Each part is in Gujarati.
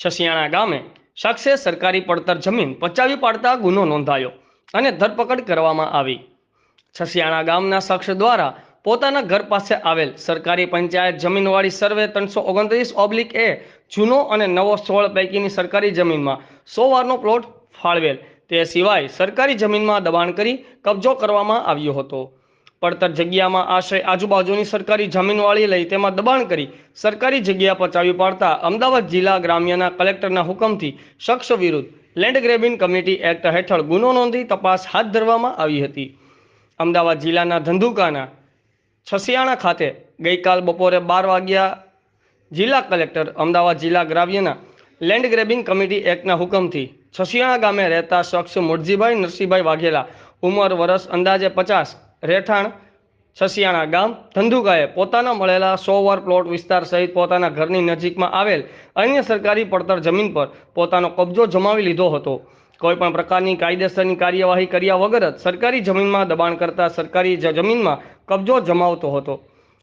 છસિયાણા ગામે શખ્સે સરકારી પડતર જમીન પચાવી પાડતા ગુનો નોંધાયો અને ધરપકડ કરવામાં આવી. છસિયાણા ગામના શખ્સ દ્વારા પોતાના ઘર પાસે આવેલ સરકારી પંચાયત જમીનવાળી સર્વે ત્રણસો ઓગણત્રીસ ઓબ્લિક એ જૂનો અને નવો સોળ પૈકીની સરકારી જમીનમાં સો વારનો પ્લોટ ફાળવેલ. તે સિવાય સરકારી જમીનમાં દબાણ કરી કબજો કરવામાં આવ્યો હતો. પડતર જગ્યામાં આશરે આજુબાજુની સરકારી જમીનવાળી લઈ તેમાં દબાણ કરી સરકારી જગ્યા પચાવી પાડતા અમદાવાદ જિલ્લા ગ્રામ્યના કલેક્ટરના હુકમથી શખ્સ વિરુદ્ધ લેન્ડ ગ્રેબિંગ કમિટી એક્ટ હેઠળ ગુનો નોંધી તપાસ હાથ ધરવામાં આવી હતી. અમદાવાદ જિલ્લાના ધંધુકાના છસિયાણા ખાતે ગઈકાલ બપોરે બાર વાગ્યા જિલ્લા કલેક્ટર અમદાવાદ જિલ્લા ગ્રામ્યના લેન્ડ ગ્રેબિંગ કમિટી એક્ટના હુકમથી છસિયાણા ગામે રહેતા શખ્સ મુરજીભાઈ નરસિંહભાઈ વાઘેલા ઉંમર વર્ષ અંદાજે પચાસ રહેઠાણ, સસિયાણા ગામ, ધંધુકાએ પોતાના મળેલા સો વાર પ્લોટ વિસ્તાર સહિત પોતાના ઘરની નજીકમાં આવેલ અન્ય સરકારી પડતર જમીન પર પોતાનો કબજો જમાવી લીધો હતો. કોઈપણ પ્રકારની કાયદેસરની કાર્યવાહી કર્યા વગર જ સરકારી જમીનમાં દબાણ કરતા સરકારી જમીનમાં કબજો જમાવતો હતો.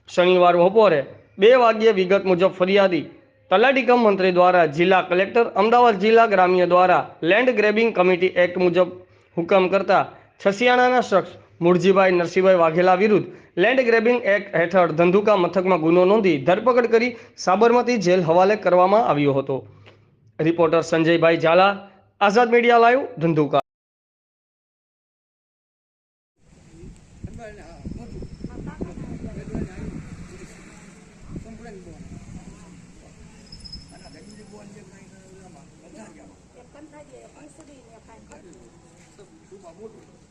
શનિવાર બપોરે બે વાગ્યે વિગત મુજબ ફરિયાદી તલાટીકમ મંત્રી દ્વારા જિલ્લા કલેક્ટર, અમદાવાદ જિલ્લા ગ્રામ્ય દ્વારા લેન્ડ ગ્રેબિંગ કમિટી એક્ટ મુજબ હુકમ કરતા છસિયાણાના શખ્સ મૂળજીભાઈ નરસિંહભાઈ વાઘેલા વિરુદ્ધ લેન્ડ ગ્રેબિંગ એક્ટ હેઠળ ધંધુકા મથકમાં ગુનો નોંધી ધરપકડ કરી સાબરમતી જેલ હવાલે કરવામાં આવ્યો હતો. Reporter Sanjaybhai Zala, Azad media live, Dhandhuka. મોટું